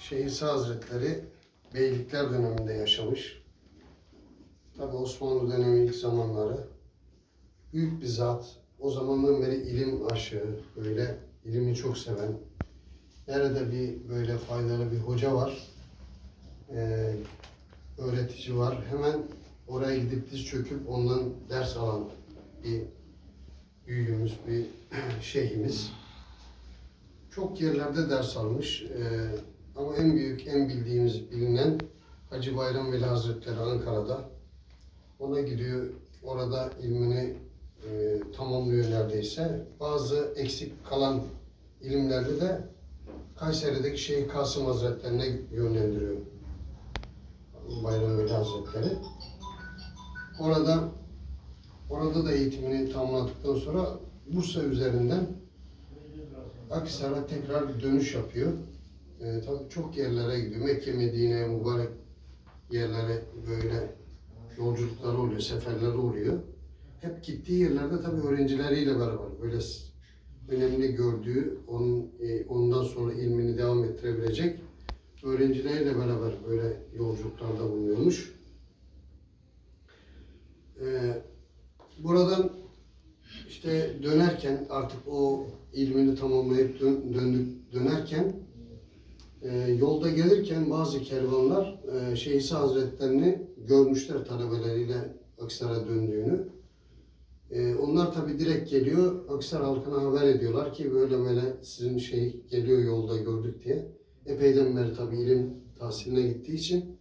Şehisi Hazretleri Beylikler döneminde yaşamış. Tabi Osmanlı dönemi ilk zamanları. Büyük bir zat. O zamandan beri ilim aşığı, böyle ilimi çok seven. Nerede bir böyle faydalı bir hoca var, eee, öğretici var. Hemen oraya gidip diz çöküp ondan ders alan bir büyüğümüz, bir şeyhimiz. Çok yerlerde ders almış. Eee, ama en büyük, en bildiğimiz, bilinen Hacı Bayram Veli Hazretleri Ankara'da. Ona gidiyor, orada ilmini e, tamamlıyor neredeyse. Bazı eksik kalan ilimlerde de Kayseri'deki Şeyh Kasım Hazretlerine yönlendiriyor. Bayram Veli Hazretleri. Orada orada da eğitimini tamamladıktan sonra Bursa üzerinden Akhisar'a tekrar bir dönüş yapıyor. E, tabii çok yerlere gidiyor. Mekke, Medine, mübarek yerlere böyle yolculukları oluyor, seferleri oluyor. Hep gittiği yerlerde tabii öğrencileriyle beraber böyle önemli gördüğü, onun e, ondan sonra ilmini devam ettirebilecek öğrencileriyle beraber böyle yolculuklarda bulunuyormuş. Ee, buradan işte dönerken artık o ilmini tamamlayıp dön, döndük, dönerken e, yolda gelirken bazı kervanlar e, Şeyhisi Hazretlerini görmüşler talebeleriyle Aksaray'a döndüğünü. E, onlar tabi direkt geliyor, Aksar halkına haber ediyorlar ki böyle böyle sizin şey geliyor yolda gördük diye. Epeyden beri tabi ilim tahsiline gittiği için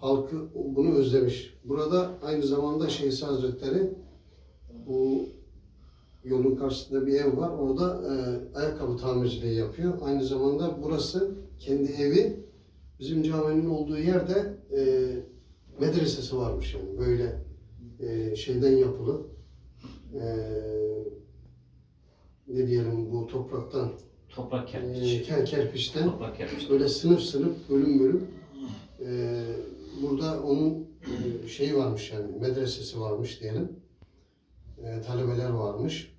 halkı bunu özlemiş. Burada aynı zamanda Şeyhisi Hazretleri bu yolun karşısında bir ev var. Orada e, ayakkabı tamirciliği yapıyor. Aynı zamanda burası kendi evi. Bizim caminin olduğu yerde e, medresesi varmış yani böyle e, şeyden yapılı. E, ne diyelim bu topraktan, Toprak e, kerpiç. ker- kerpiçten Toprak kerpiç. böyle sınıf sınıf, bölüm bölüm. E, burada onun e, şeyi varmış yani medresesi varmış diyelim. E, talebeler varmış.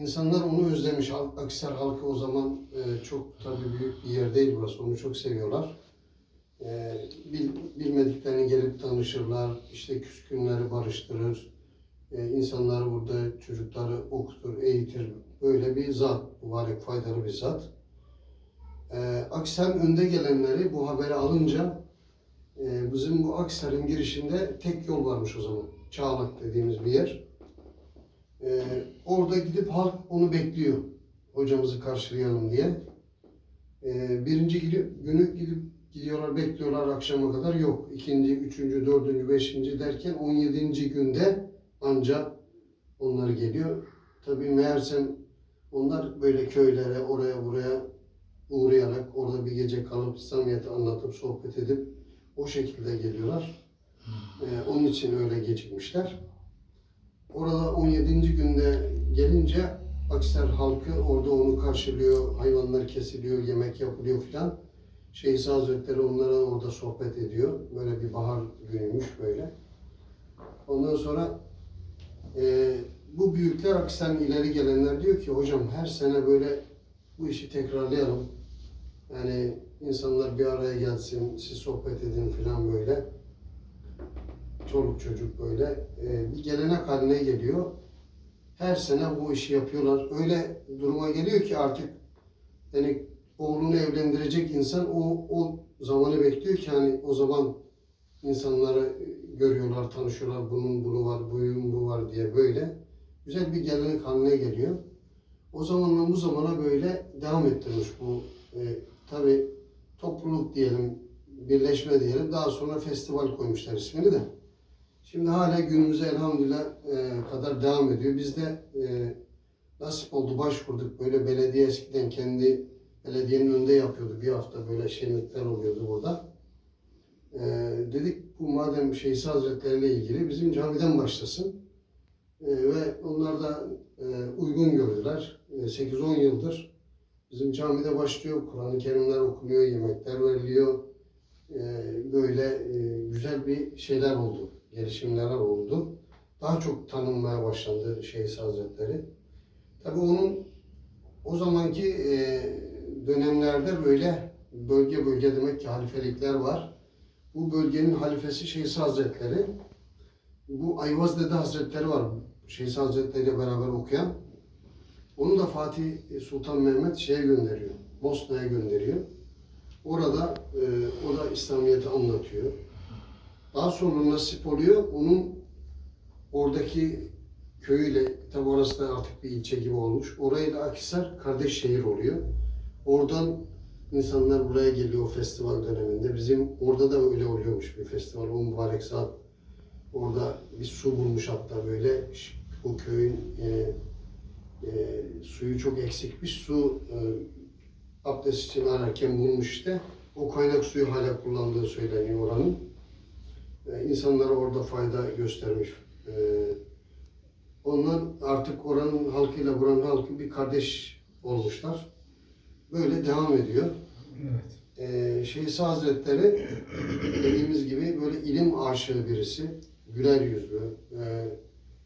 İnsanlar onu özlemiş. Akhisar halkı o zaman e, çok tabii büyük bir yer değil burası. Onu çok seviyorlar. E, bil, bilmediklerini gelip tanışırlar. İşte küskünleri barıştırır. E, insanları burada çocukları okutur, eğitir. Böyle bir zat. Mübarek, faydalı bir zat. E, önde gelenleri bu haberi alınca e, bizim bu Akhisar'ın girişinde tek yol varmış o zaman. Çağlak dediğimiz bir yer. Ee, orada gidip halk onu bekliyor. Hocamızı karşılayalım diye. Ee, birinci gidi- günü gidip gidiyorlar, bekliyorlar akşama kadar. Yok. İkinci, üçüncü, dördüncü, beşinci derken 17. günde anca onlar geliyor. Tabii meğersem onlar böyle köylere, oraya buraya uğrayarak orada bir gece kalıp İslamiyet'i anlatıp sohbet edip o şekilde geliyorlar. Ee, onun için öyle gecikmişler. Orada 17. günde gelince Aksar halkı orada onu karşılıyor, hayvanlar kesiliyor, yemek yapılıyor filan. Şeyh Hazretleri onlara orada sohbet ediyor. Böyle bir bahar günüymüş böyle. Ondan sonra e, bu büyükler Aksar'ın ileri gelenler diyor ki hocam her sene böyle bu işi tekrarlayalım. Yani insanlar bir araya gelsin, siz sohbet edin filan böyle çoluk çocuk böyle e, bir gelenek haline geliyor. Her sene bu işi yapıyorlar. Öyle duruma geliyor ki artık yani oğlunu evlendirecek insan o, o zamanı bekliyor ki hani o zaman insanları görüyorlar, tanışıyorlar. Bunun bunu var, buyun bu var diye böyle güzel bir gelenek haline geliyor. O zamanla bu zamana böyle devam ettirmiş bu e, tabi topluluk diyelim, birleşme diyelim. Daha sonra festival koymuşlar ismini de. Şimdi hala günümüze elhamdülillah e, kadar devam ediyor. Biz de e, nasip oldu başvurduk. Böyle belediye eskiden kendi belediyenin önünde yapıyordu. Bir hafta böyle şenlikler oluyordu burada. E, dedik bu madem Şeyhsi Hazretleri ile ilgili bizim camiden başlasın. E, ve onlar da e, uygun gördüler. E, 8-10 yıldır bizim camide başlıyor. Kur'an-ı Kerimler okunuyor, yemekler veriliyor. E, böyle e, güzel bir şeyler oldu gelişimler oldu. Daha çok tanınmaya başlandı Şeyhsi Hazretleri. Tabii onun o zamanki e, dönemlerde böyle bölge bölge demek ki halifelikler var. Bu bölgenin halifesi Şeyhsi Hazretleri. Bu Ayvaz Dede Hazretleri var. Şeyhsi Hazretleri ile beraber okuyan. Onu da Fatih Sultan Mehmet şeye gönderiyor. Bosna'ya gönderiyor. Orada e, o da İslamiyet'i anlatıyor. Daha sonra nasip oluyor. Onun oradaki köyüyle, tabi orası da artık bir ilçe gibi olmuş. Orayla Akhisar kardeş şehir oluyor. Oradan insanlar buraya geliyor o festival döneminde. Bizim orada da öyle oluyormuş bir festival. O mübarek saat orada bir su bulmuş hatta böyle bu köyün e, e, suyu çok eksikmiş. Su e, abdest için ararken bulmuş işte. O kaynak suyu hala kullandığı söyleniyor oranın. E, insanlara orada fayda göstermiş. E, onlar artık oranın halkıyla buranın halkı bir kardeş olmuşlar. Böyle devam ediyor. Evet. Ee, Şeyhsi Hazretleri dediğimiz gibi böyle ilim aşığı birisi. Güler yüzlü, e,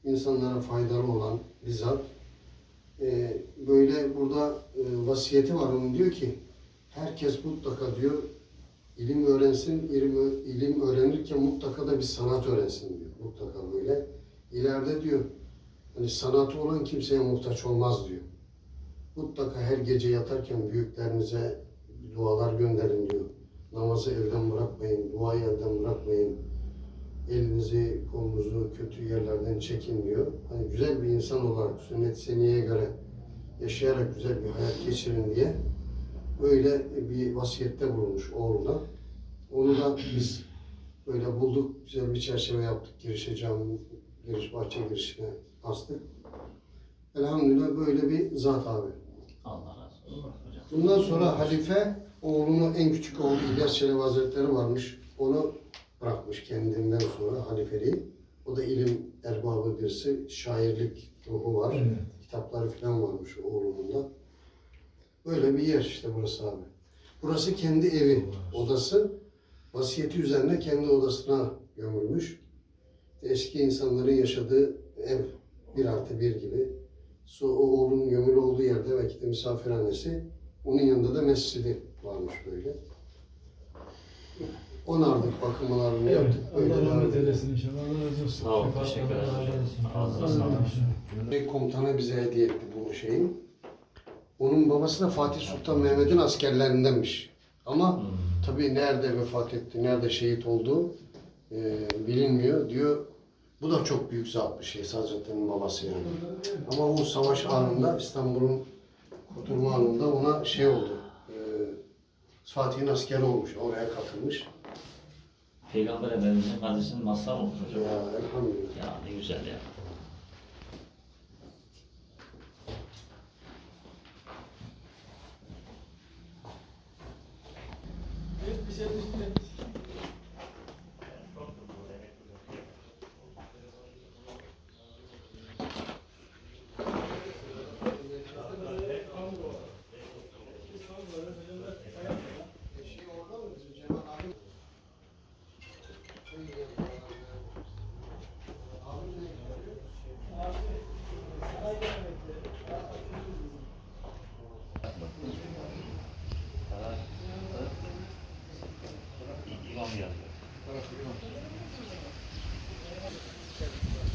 insanlara faydalı olan bizzat. E, böyle burada e, vasiyeti var onun diyor ki herkes mutlaka diyor ilim öğrensin, ilim, ilim öğrenirken mutlaka da bir sanat öğrensin diyor. Mutlaka böyle. İleride diyor hani sanatı olan kimseye muhtaç olmaz diyor. Mutlaka her gece yatarken büyüklerinize dualar gönderin diyor. Namazı elden bırakmayın, duayı elden bırakmayın. Elinizi, kolunuzu kötü yerlerden çekin diyor. Hani güzel bir insan olarak sünnet seniyeye göre yaşayarak güzel bir hayat geçirin diye öyle bir vasiyette bulunmuş oğluna. Onu da biz böyle bulduk, güzel bir çerçeve yaptık. Girişe cami, giriş bahçe girişine astık. Elhamdülillah böyle bir zat abi. Allah razı olsun hocam. Bundan sonra halife oğlunu en küçük oğlu İlyas Çelebi Hazretleri varmış. Onu bırakmış kendinden sonra halifeliği. O da ilim erbabı birisi. Şairlik ruhu var. Evet. Kitapları falan varmış oğlunun da. Böyle bir yer işte burası abi. Burası kendi evi, odası. Vasiyeti üzerine kendi odasına gömülmüş. Eski insanların yaşadığı ev bir artı bir gibi. So, o oğlunun gömülü olduğu yerde belki de misafirhanesi. Onun yanında da mescidi varmış böyle. Onardık, bakımlarını Evet. yaptık. Böyle Allah rahmet eylesin inşallah. Allah razı olsun. Sağ ol, teşekkür ederim komutanı bize hediye etti bu şeyi. Onun babası da Fatih Sultan Mehmet'in askerlerindenmiş. Ama Hmm. tabii nerede vefat etti, nerede şehit oldu e, bilinmiyor. Diyor bu da çok büyük zatmış şey Hazretleri'nin babası yani. Ama o savaş anında İstanbul'un kurtulma anında ona şey oldu. E, Fatih'in askeri olmuş, oraya katılmış. Peygamber Efendimiz'in hadisinin mazhar olmuş hocam. Ya elhamdülillah. Ya ne güzel ya. Thank you.